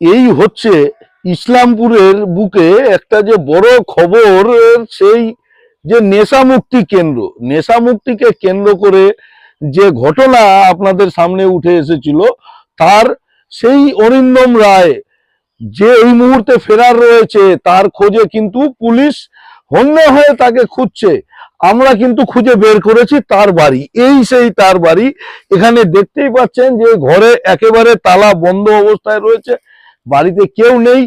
এই হচ্ছে ইসলামপুরের বুকে একটা যে বড় খবর, সেই যে নেশামুক্তি কেন্দ্র। নেশামুক্তিকে কেন্দ্র করে যে ঘটনা আপনাদের সামনে উঠে এসেছিল, তার সেই অরিন্দম রায় যে এই মুহূর্তে ফেরার রয়েছে, তার খোঁজে কিন্তু পুলিশ হন্য হয়ে তাকে খুঁজছে। আমরা কিন্তু খুঁজে বের করেছি তার বাড়ি। এই সেই তার বাড়ি। এখানে দেখতেই পাচ্ছেন যে ঘরে একেবারে তালা বন্ধ অবস্থায় রয়েছে। বাড়িতে কেউ নেই।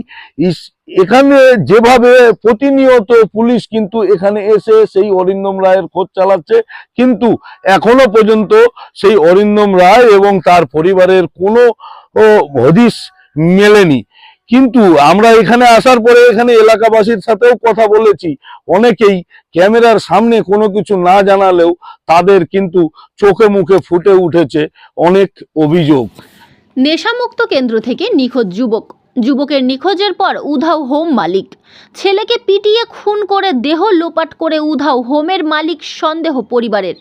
এখানে যেভাবে প্রতিনিয়ত পুলিশ কিন্তু এখানে এসে সেই অরিন্দম রায়ের খোঁজ চালাচ্ছে কিন্তু এখনও পর্যন্ত সেই অরিন্দম রায় এবং তার পরিবারের কোনো ও, হদিশ মেলেনি। কিন্তু আমরা এখানে আসার পরে এখানে এলাকাবাসীর সাথেও কথা বলেছি। অনেকেই ক্যামেরার সামনে কোনো কিছু না জানালেও তাদের কিন্তু চোখে মুখে ফুটে উঠেছে অনেক অভিযোগ। নেশামুক্ত কেন্দ্র থেকে নিখোঁজ যুবক। যুবকের নিখোঁজের পর উধাও হোম মালিক। ছেলেকে পিটিয়ে খুন করে দেহ লোপাট করে উধাও হোমের মালিক সন্দেহ পরিবারের।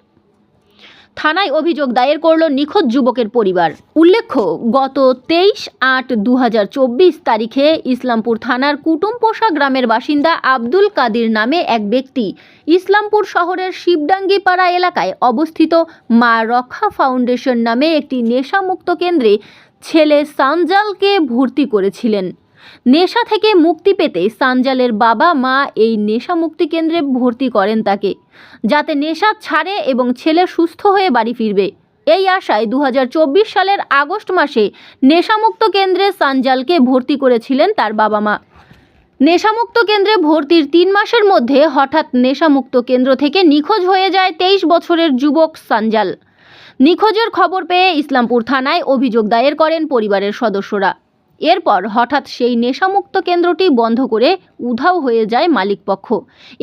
থানায় অভিযোগ দায়ের করল নিখোঁজ যুবকের পরিবার। উল্লেখ্য, গত তেইশ আট দু তারিখে ইসলামপুর থানার কুটুমপোষা গ্রামের বাসিন্দা আব্দুল কাদির নামে এক ব্যক্তি ইসলামপুর শহরের শিবডাঙ্গিপাড়া এলাকায় অবস্থিত মা রক্ষা ফাউন্ডেশন নামে একটি নেশামুক্ত কেন্দ্রে ছেলে সানজালকে ভর্তি করেছিলেন। নেশা থেকে মুক্তি পেতে সানজালের বাবা মা এই নেশা মুক্তি কেন্দ্রে ভর্তি করেন তাকে। যাতে নেশা ছাড়ে এবং ছেলে সুস্থ হয়ে বাড়ি ফিরবে। এই আশায় দু হাজার চব্বিশ সালের আগস্ট মাসে নেশামুক্ত কেন্দ্রে সানজালকে ভর্তি করেছিলেন তার বাবা মা। নেশামুক্ত কেন্দ্রে ভর্তির তিন মাসের মধ্যে হঠাৎ নেশামুক্ত কেন্দ্র থেকে নিখোঁজ হয়ে যায় তেইশ বছরের যুবক সানজাল। নিখোঁজের খবর পেয়ে ইসলামপুর থানায় অভিযোগ দায়ের করেন পরিবারের সদস্যরা। এরপর হঠাৎ সেই নেশামুক্ত কেন্দ্রটি বন্ধ করে উধাও হয়ে যায় মালিকপক্ষ।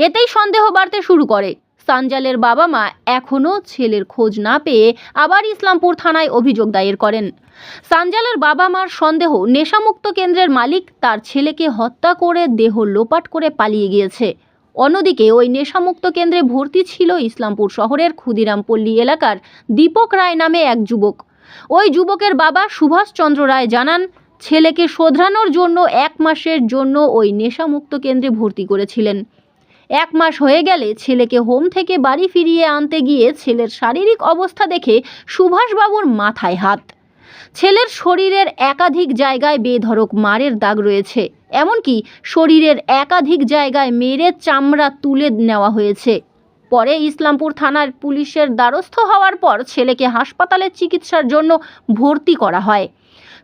এতেই সন্দেহ বাড়তে শুরু করে। সানজালের বাবা মা এখনও ছেলের খোঁজ না পেয়ে আবার ইসলামপুর থানায় অভিযোগ দায়ের করেন। সানজালের বাবা মার সন্দেহ নেশামুক্ত কেন্দ্রের মালিক তার ছেলেকে হত্যা করে দেহ লোপাট করে পালিয়ে গিয়েছে। অন্যদিকে ওই নেশামুক্ত কেন্দ্রে ভর্তি ছিল ইসলামপুর শহরের ক্ষুদিরামপল্লী এলাকার দীপক রায় নামে এক যুবক। ওই যুবকের বাবা সুভাষচন্দ্র রায় জানান ছেলেকে শোধরানোর জন্য এক মাসের জন্য ওই নেশামুক্ত কেন্দ্রে ভর্তি করেছিলেন। এক মাস হয়ে গেলে ছেলেকে হোম থেকে বাড়ি ফিরিয়ে আনতে গিয়ে ছেলের শারীরিক অবস্থা দেখে সুভাষবাবুর মাথায় হাত। ছেলের শরীরের একাধিক জায়গায় বেধড়ক মারের দাগ রয়েছে, এমনকি শরীরের একাধিক জায়গায় মেরে চামড়া তুলে নেওয়া হয়েছে। পরে ইসলামপুর থানার পুলিশের দ্বারস্থ হওয়ার পর ছেলেকে হাসপাতালে চিকিৎসার জন্য ভর্তি করা হয়।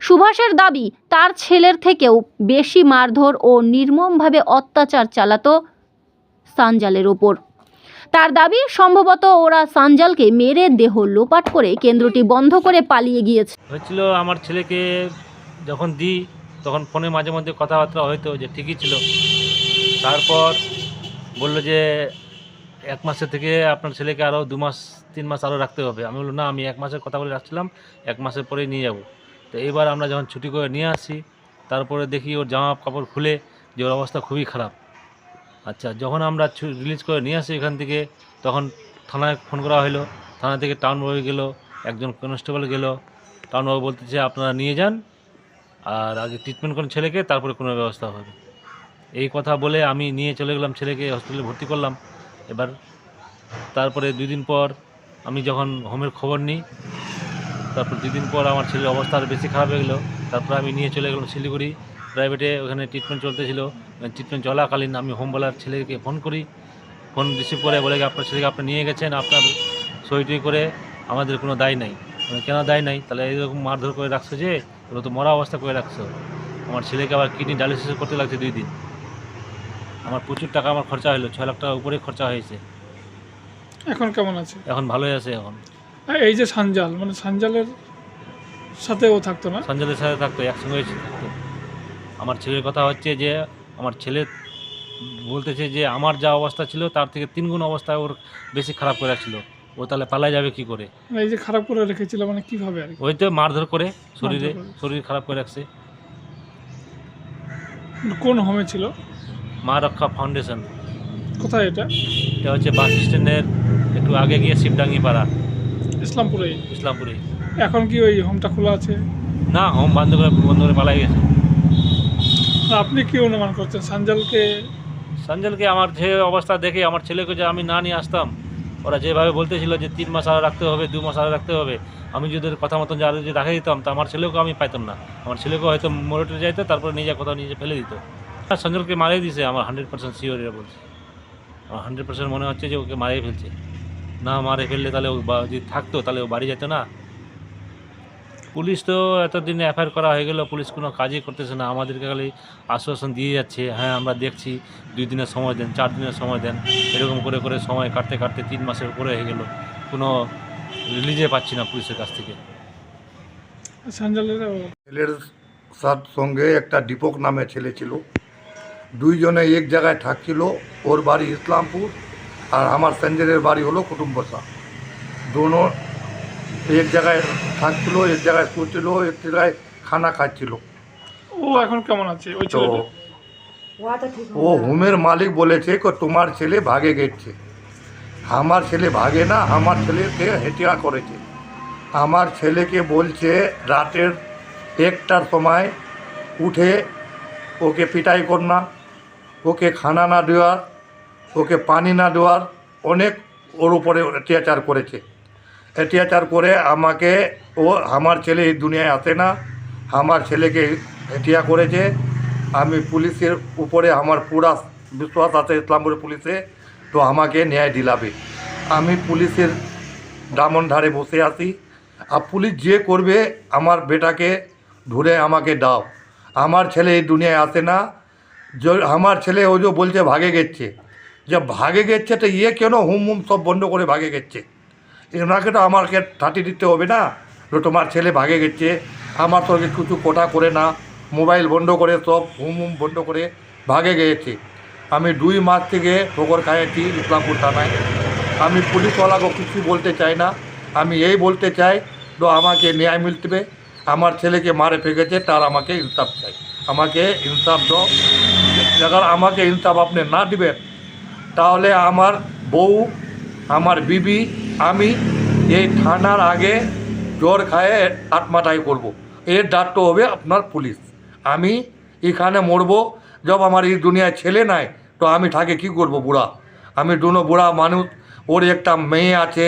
সুভাষের দাবি, তার ছেলের থেকেও বেশি মারধর ও নির্মমভাবে অত্যাচার চালাতো সানজালের ওপর। তার দাবি, সম্ভবত ওরা সানজালকে মেরে দেহ লোপাট করে কেন্দ্রটি বন্ধ করে পালিয়ে গিয়েছে। হয়েছিল আমার ছেলেকে যখন দিই, তখন ফোনে মাঝে মধ্যে কথাবার্তা হয়তো যে ঠিকই ছিল। তারপর বলল যে, এক মাসের থেকে আপনার ছেলেকে আরও দু মাস, তিন মাস আরও রাখতে হবে। আমি বলল না, আমি এক মাসের কথা বলে রাখছিলাম, এক মাসের পরেই নিয়ে যাব। তো এবার আমরা যখন ছুটি করে নিয়ে আসি, তারপরে দেখি ওর জামা কাপড় খুলে যে ওর অবস্থা খুবই খারাপ। আচ্ছা যখন আমরা রিলিজ করে নিয়ে আসি এখান থেকে, তখন থানায় ফোন করা হলো থানা থেকে টাউন বাবু গেল, একজন কনস্টেবল গেল। টাউন বাবু বলতেছে, আপনারা নিয়ে যান, আর আগে ট্রিটমেন্ট করুন ছেলেকে, তারপরে কোনো ব্যবস্থা হবে। এই কথা বলে আমি নিয়ে চলে গেলাম ছেলেকে হসপিটালে ভর্তি করলাম। এবার তারপরে দুই দিন পর আমি যখন হোমের খবর নিই তারপর দুই দিন পর আমার ছেলের অবস্থা আরও বেশি খারাপ হয়ে গেলো। তারপর আমি নিয়ে চলে গেলাম শিলিগুড়ি। প্রাইভেটে ওখানে ট্রিটমেন্ট চলতেছিল। ট্রিটমেন্ট চলাকালীন আমি হোমওয়ালার ছেলেকে ফোন করি। ফোন রিসিভ করে বলে আপনার ছেলেকে আপনি নিয়ে গেছেন আপনার সই টই করে আমাদের কোনো দায় নাই। আমি, কেন দায় নাই? তাহলে এইরকম মারধর করে রাখছো যে ওরা তো মরা অবস্থা করে রাখছো। আমার ছেলেকে আবার কিডনি ডায়ালিসিস করতে লাগছে দুই দিন। আমার প্রচুর টাকা আমার খরচা হলো ছয় লাখ টাকার উপরে খরচা হয়েছে। এখন কেমন আছে? এখন ভালোই আছে এখন। এই যে সানজাল মানে সানজালের সাথে ও থাকতো না? সঞ্জলের সাথে থাকতো একসঙ্গে থাকতো আমার ছেলের কথা হচ্ছে যে আমার ছেলে বলতেছে যে আমার যা অবস্থা ছিল তার থেকে তিনগুণ অবস্থা ওর বেশি খারাপ করে রাখছিল ও তাহলে পালাই যাবে কি করে? মানে এই যে খারাপ করে রেখেছিল মানে কীভাবে আর কি? ওই তো মারধর করে শরীরে মারধর করে। শরীর খারাপ করে রাখছে। মানে কোন হোমে ছিল? মা রক্ষা ফাউন্ডেশন। কোথায় এটা? এটা হচ্ছে বাস স্ট্যান্ডের একটু আগে গিয়ে শিবডাঙ্গি পাড়া ইসলামপুরে? ইসলামপুরে। এখন কি ওই হোমটা খোলা আছে? না হোম বন্ধ করে বন্ধ করে পালাই গেছে। আপনি কি অনুমান করছেন? সাঞ্জালকে সঞ্জলকে আমার যে অবস্থা দেখে আমার ছেলেকে যে আমি না নিয়ে আসতাম ওরা যেভাবে বলতেছিল যে তিন মাস আরও রাখতে হবে দু মাস আরও রাখতে হবে আমি যদি কথা মতন আরও যদি রাখে দিতাম তা আমার ছেলেকেও আমি পাইতাম না। আমার ছেলেকেও হয়তো মোড়ে যাইতো তারপরে যা কোথাও নিজে ফেলে দিত। আর সঞ্জলকে মারিয়ে দিছে আমার হান্ড্রেড পার্সেন্ট সিওর এরা বলছে। আমার হান্ড্রেড পার্সেন্ট মনে হচ্ছে যে ওকে মারিয়ে ফেলছে। না মারে ফেললে তাহলে ও বা- যদি থাকতো তাহলে ও বাড়ি যেত না। পুলিশ তো এতদিন এফআইআর করা হয়ে গেল পুলিশ কোনো কাজই করতেছে না। আমাদেরকে খালি আশ্বাসন দিয়ে যাচ্ছে হ্যাঁ আমরা দেখছি দুই দিনের সময় দেন চার দিনের সময় দেন এরকম করে করে সময় কাটতে কাটতে তিন মাসের উপরে হয়ে গেল। কোনো রিলিজে পাচ্ছি না পুলিশের কাছ থেকে। ছেলের সাথ সঙ্গে একটা দীপক নামে ছেলে ছিল। দুইজনে এক জায়গায় থাকছিল ওর বাড়ি ইসলামপুর। আর আমার সঞ্জয়ের বাড়ি হলো কুটুম্বসা। দোনো এক জায়গায় থাকছিল এক জায়গায় শুছিল এক জায়গায় খানা খাচ্ছিল। ও এখন কেমন আছে? ওই তো ও হোমের মালিক বলেছে কো তোমার ছেলে ভাগে গেছে। আমার ছেলে ভাগে না আমার ছেলেকে হেটিয়া করেছে। আমার ছেলেকে বলছে রাতের একটার সময় উঠে ওকে পিটাই কর না ওকে খানা না দেওয়ার ওকে পানি না দেওয়ার অনেক ওর উপরে অত্যাচার করেছে। অত্যাচার করে আমাকে, ও আমার ছেলে এই দুনিয়ায় আসে না, আমার ছেলেকে হেটিয়া করেছে। আমি পুলিশের উপরে আমার পুরা বিশ্বাস আছে ইসলামপুরের পুলিশে, তো আমাকে ন্যায় দিলাবে। আমি পুলিশের ডামন ধারে বসে আছি। আর পুলিশ যে করবে, আমার বেটাকে ধরে আমাকে দাও। আমার ছেলে এই দুনিয়ায় আসে না। আমার ছেলে ও যে বলছে, ভাগে গেছে। যে ভাগে গেছে তো ইয়ে কেন হুম হুম সব বন্ধ করে ভাগে গেছে এনাকে তো আমাকে থাটি দিতে হবে না তো তোমার ছেলে ভাগে গেছে আমার সঙ্গে কিছু কোটা করে না মোবাইল বন্ধ করে সব হুম হুম বন্ধ করে ভাগে গিয়েছে আমি দুই মাস থেকে ঠোকর খাইয়েছি ইসলামপুর থানায় আমি পুলিশওয়ালাকে কিছু বলতে চাই না আমি এই বলতে চাই তো আমাকে ন্যায় মিলবে আমার ছেলেকে মারে ফেকেছে তার আমাকে ইনসাফ চাই আমাকে ইনসাফ দাও আমাকে ইনসাফ আপনি না দিবেন তাহলে আমার বউ, আমার বিবি, আমি এই থানার আগে জ্বর খায়ে আত্মাটাই করব। এর দায়িত্ব হবে আপনার পুলিশ। আমি এখানে মরবো যব আমার এই দুনিয়ায় ছেলে নাই, তো আমি থাকে কি করব বুড়া? আমি দুনো বুড়া মানুষ, ওর একটা মেয়ে আছে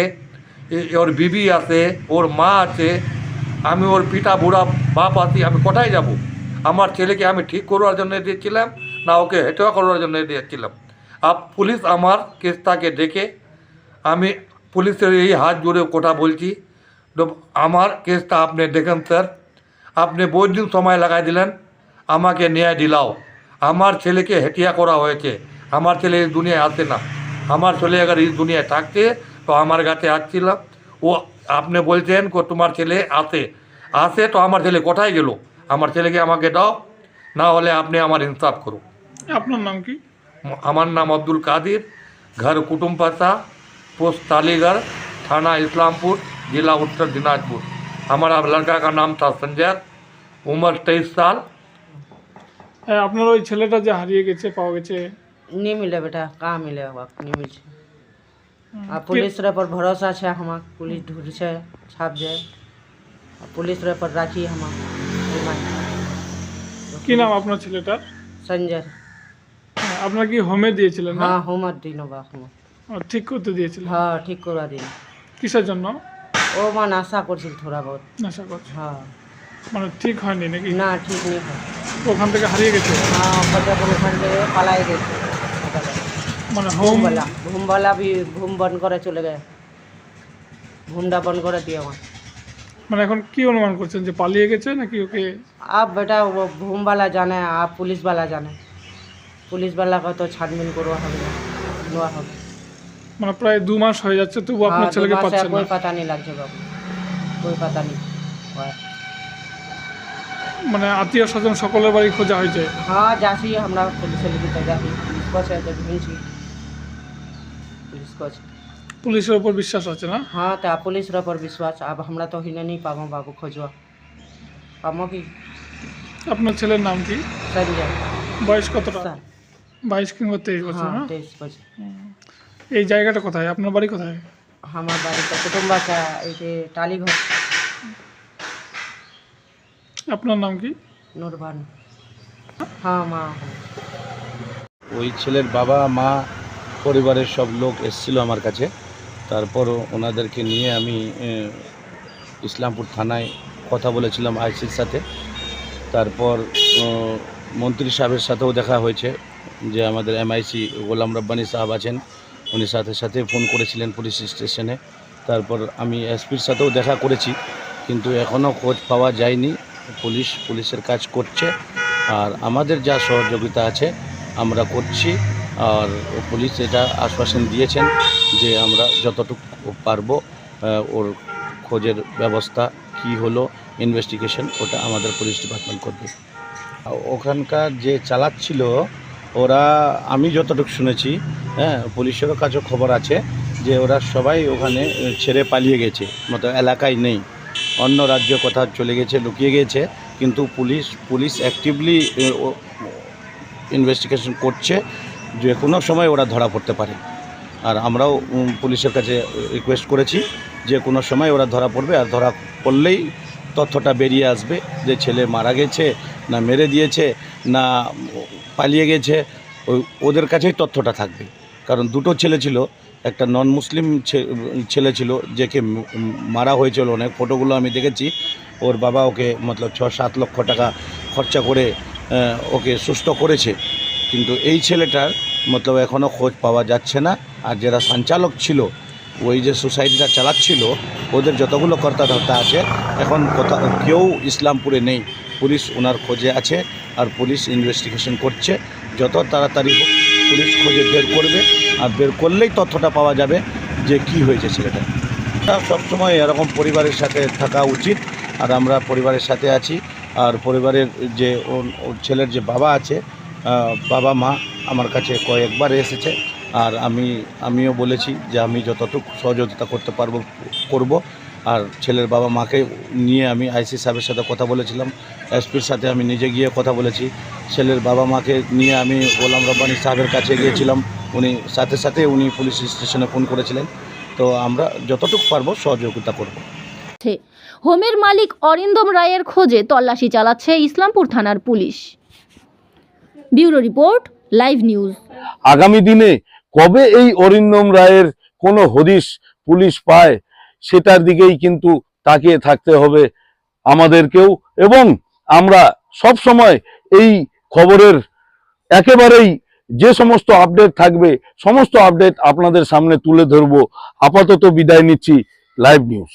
ওর বিবি আছে, ওর মা আছে, আমি ওর পিতা বুড়া বাপ আছি, আমি কোথায় যাব? আমার ছেলেকে আমি ঠিক করবার জন্য দিয়েছিলাম, না ওকে হেটোয়া করার জন্য দিয়েছিলাম। আপ পুলিশ আমার কেসটাকে ডেকে আমি পুলিশের এই হাত জোরে কথা বলছি। আমার কেসটা আপনি দেখেন, স্যার। আপনি বহু দিন সময় লাগাই দিলেন, আমাকে ন্যায় দিলাও। আমার ছেলেকে হেটিয়া করা হয়েছে। আমার ছেলে এই দুনিয়ায় আসে না। আমার ছেলে আবার এই দুনিয়ায় থাকতে তো আমার কাছে আসছিলাম। ও আপনি বলছেন তোমার ছেলে আসে। আসে তো আমার ছেলে কোথায় গেল? আমার ছেলেকে আমাকে দাও, না হলে আপনি আমার ইনসাফ করুন। আপনার নাম কি? আমার नाम अब्दुल कादिर घर कुटुम पासा पोस्ट तालीगढ़ थाना इस्लामपुर जिला उत्तर दिनाजपुर हमारा लड़का का नाम था संजय उम्र तेईस साल হ্যাঁ, আপনার ওই ছেলেটা যে হারিয়ে গেছে পাওয়া গেছে नहीं मिले बेटा कहाँ मिले वक्त नहीं मिल आ पुलिस रे पर भरोसा छे हम पुलिस ढूंढ छे छाप जाए आ पुलिस रे पर राखी हम কি নাম আপনার ছেলেটার संजय হ্যাঁ, আপনার কি হোমে দিয়েছিলেন না? হ্যাঁ হোমার দিন বা হোমার ঠিক করতে দিয়েছিলেন? হ্যাঁ ঠিক করা দিন। কিসের জন্য? ও মানে আশা করছিল থোড়া বহুত। আশা করছে হ্যাঁ। মানে ঠিক হয়নি নাকি? না ঠিক নেই ওখান থেকে হারিয়ে গেছে? হ্যাঁ ওখান থেকে পালাই গেছে। মানে হোমবালা হোমবালা বি ঘুম বন্ধ করে চলে গেছে ঘুমটা বন্ধ করে দিয়ে আমার। মানে এখন কি অনুমান করছেন যে পালিয়ে গেছে নাকি ওকে আপ বেটা হোমবালা জানে আর পুলিশবালা জানে। পুলিশবালাকে তো ছাড়মিন করা হবে নেওয়া হবে। মানে প্রায় দু মাস হয়ে যাচ্ছে তবু হ্যাঁ, আপনার ছেলেকে পাচ্ছেন না। পাতা নেই লাগছে বাবু। কই পাতা নেই মানে আত্মীয় স্বজন সকলের বাড়ি খোঁজা হয়েছে হ্যাঁ যাচ্ছি আমরা পুলিশ ছেলেকে যাচ্ছি পুলিশ কাছে ভেবেছি পুলিশ কাছে পুলিশের উপর বিশ্বাস আছে না? হ্যাঁ তা পুলিশের উপর বিশ্বাস। আব আমরা তো হিনে নেই পাবো বাবু খোঁজা পাবো কি? আপনার ছেলের নাম কি? সঞ্জয়। বয়স কতটা? বাইশ কিংবা তেইশ বছর এই জায়গাটা কোথায়? আপনার বাড়ি কোথায়? আমার বাড়িটা কুটুম্বাসা এই যে টালিঘর আপনার নাম কি? নুরবান। হ্যাঁ মা। ওই ছেলের বাবা মা পরিবারের সব লোক এসছিল আমার কাছে। তারপরও ওনাদেরকে নিয়ে আমি ইসলামপুর থানায় কথা বলেছিলাম আইসির সাথে। তারপর মন্ত্রী সাহেবের সাথেও দেখা হয়েছে। যে আমাদের এমআইসি গোলাম রব্বানি সাহেব আছেন, উনি সাথে সাথে ফোন করেছিলেন পুলিশ স্টেশনে। তারপর আমি এসপির সাথেও দেখা করেছি, কিন্তু এখনও খোঁজ পাওয়া যায়নি। পুলিশ, পুলিশের কাজ করছে, আর আমাদের যা সহযোগিতা আছে, আমরা করছি, আর পুলিশ এটা আশ্বাসন দিয়েছেন যে আমরা যতটুকু পারব ওর খোঁজের ব্যবস্থা কি হলো ইনভেস্টিগেশন ওটা আমাদের পুলিশ ডিপার্টমেন্ট করবে। ওখানকার যে চালাচ্ছিল ওরা, আমি যতটুকু শুনেছি হ্যাঁ পুলিশেরও কাছেও খবর আছে যে ওরা সবাই ওখানে ছেড়ে পালিয়ে গেছে, মতো এলাকায় নেই। অন্য রাজ্য কোথাও চলে গেছে, লুকিয়ে গেছে, কিন্তু পুলিশ পুলিশ অ্যাক্টিভলি ইনভেস্টিগেশন করছে, যে কোনো সময় ওরা ধরা পড়তে পারে। আর আমরাও পুলিশের কাছে রিকোয়েস্ট করেছি যে কোনো সময় ওরা ধরা পড়বে, আর ধরা পড়লেই তথ্যটা বেরিয়ে আসবে যে ছেলে মারা গেছে, না মেরে দিয়েছে, না পালিয়ে গেছে ওই ওদের কাছেই তথ্যটা থাকবে। কারণ দুটো ছেলে ছিল, একটা নন মুসলিম ছেলে ছিল, যেকে মারা হয়েছিল অনেক, ফটোগুলো আমি দেখেছি। ওর বাবা ওকে মতলব ছ সাত লক্ষ টাকা খরচা করে ওকে সুস্থ করেছে। কিন্তু এই ছেলেটার মতলব এখনও খোঁজ পাওয়া যাচ্ছে না। আর যারা সঞ্চালক ছিল, ওই যে সোসাইটিটা চালাচ্ছিল, ওদের যতগুলো কর্তা ধর্তা আছে, এখন কোথাও কেউ ইসলামপুরে নেই। পুলিশ ওনার খোঁজে আছে আর পুলিশ ইনভেস্টিগেশন করছে। যত তাড়াতাড়ি হোক পুলিশ খোঁজে বের করবে আর বের করলেই তথ্যটা পাওয়া যাবে যে কি হয়েছে ছেলেটা। তা সবসময় এরকম পরিবারের সাথে থাকা উচিত আর আমরা পরিবারের সাথে আছি আর পরিবারের যে ওর- ছেলের যে বাবা আছে বাবা, মা আমার কাছে কয়েকবার এসেছে আর আমি, আমিও বলেছি যে আমি যতটুকু সহযোগিতা করতে পারব, করব আর ছেলের বাবা মাকে নিয়ে আমি আইসি সাহেবের সাথে কথা বলেছিলাম। এসপির সাথে আমি নিজে গিয়ে কথা বলেছি। ছেলের বাবা মাকে নিয়ে আমি গোলাম রব্বানি সাহেবের কাছে গিয়েছিলাম। উনি সাথে সাথে উনি পুলিশ স্টেশনে ফোন করেছিলেন। তো আমরা যতটুকু পারব সহযোগিতা করব। হোমের মালিক অরিন্দম রায়ের খোঁজে তল্লাশি চালাচ্ছে ইসলামপুর থানার police. Bureau report live news. আগামী দিনে কবে এই অরিন্দম রায়ের কোনো হদিশ পুলিশ পায়? সেটার দিকেই কিন্তু তাকিয়ে থাকতে হবে আমাদেরকেও এবং আমরা সব সময় এই খবরের একেবারেই যে সমস্ত আপডেট থাকবে, সমস্ত আপডেট আপনাদের সামনে তুলে ধরবো। আপাতত বিদায় নিচ্ছি লাইভ নিউজ